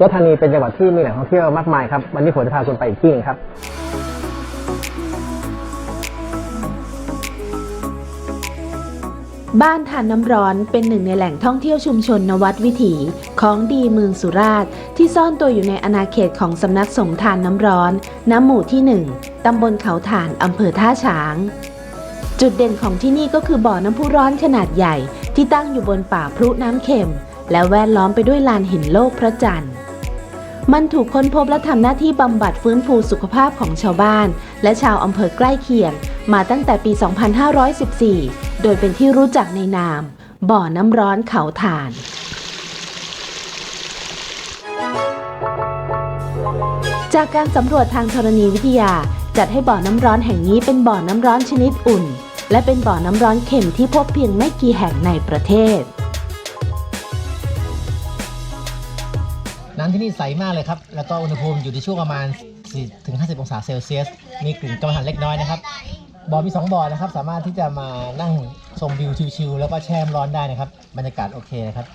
ราะธานีเป็นจังหวัดที่มีแหล่งท่องเที่ยวมากมายครับ วันนี้ผมจะพาคุณไปอีกที่หนึงครับ บ้านทานน้ำร้อนเป็นหนึ่งในแหล่งท่องเที่ยวชุมชนนวัดวิถีของดีเมืองสุราษฎร์ที่ซ่อนตัวอยู่ในอาณาเขตของสำนักสงฆ์ทานน้ำร้อน น้ำหมู่ที่1ตำบลเขาถ่านอำเภอท่าช้าง จุดเด่นของที่นี่ก็คือบ่อน้ำพุร้อนขนาดใหญ่ที่ตั้งอยู่บนป่าพรุน้ำเค็มและแวดล้อมไปด้วยลานหินโลกพระจันทร์ มันถูกค้นพบและทำหน้าที่บำบัดฟื้นฟูสุขภาพของชาวบ้าน และชาวอำเภอใกล้เคียง มาตั้งแต่ปี 2514 โดยเป็นที่รู้จักในนาม บ่อน้ำร้อนเขาถ่านจากการสำรวจทางธรณีวิทยา จัดให้บ่อน้ำร้อนแห่งนี้เป็นบ่อน้ำร้อนชนิดอุ่น และเป็นบ่อน้ำร้อนเค็มที่พบเพียงไม่กี่แห่งในประเทศ น้ำที่นี่ใสมากเลยครับ แล้วก็อุณหภูมิอยู่ในช่วงประมาณ4ถึง50 องศาเซลเซียส มีกลิ่นกระหันเล็กน้อยนะครับ บ่อมี 2 บ่อนะครับ สามารถที่จะมานั่งชมวิวชิลๆ แล้วก็แช่ร้อนได้นะครับ บรรยากาศโอเคนะครับ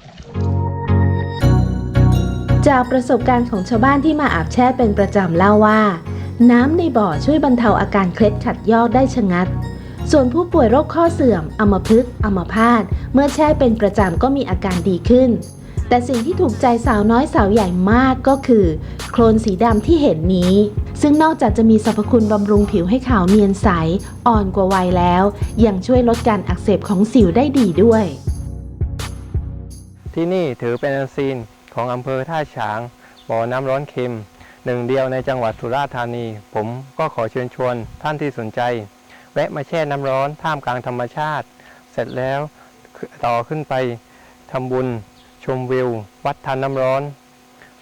จากประสบการณ์ของชาวบ้านที่มาอาบแช่เป็นประจำเล่าว่า น้ำในบ่อช่วยบรรเทาอาการเคล็ดขัดยอกได้ชะงัดส่วนผู้ป่วยโรคข้อเสื่อมอัมพฤกษ์อัมพาต เมื่อแช่เป็นประจำก็มีอาการดีขึ้น แต่สิ่งที่ถูกใจสาวน้อยสาวใหญ่มากก็คือ โคลนสีดำที่เห็นนี้ ซึ่งนอกจากจะมีสรรพคุณบำรุงผิวให้ขาวเนียนใส อ่อนกว่าวัยแล้ว ยังช่วยลดการอักเสบของสิวได้ดีด้วย ที่นี่ถือเป็นอันซีนของอำเภอท่าฉางบ่อน้ำร้อนเค็ม หนึ่งเดียวในจังหวัดสุราษฎร์ธานี ผมก็ขอเชิญชวนท่านที่สนใจ แวะมาแช่น้ำร้อนท่ามกลางธรรมชาติ เสร็จแล้วต่อขึ้นไปทำบุญ ชมวิว วัดทานน้ำร้อน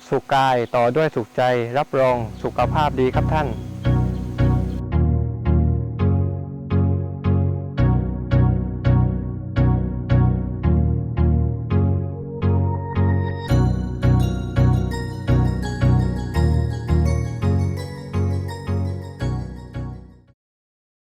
สุขกายต่อด้วยสุขใจรับรองสุขภาพดีครับท่าน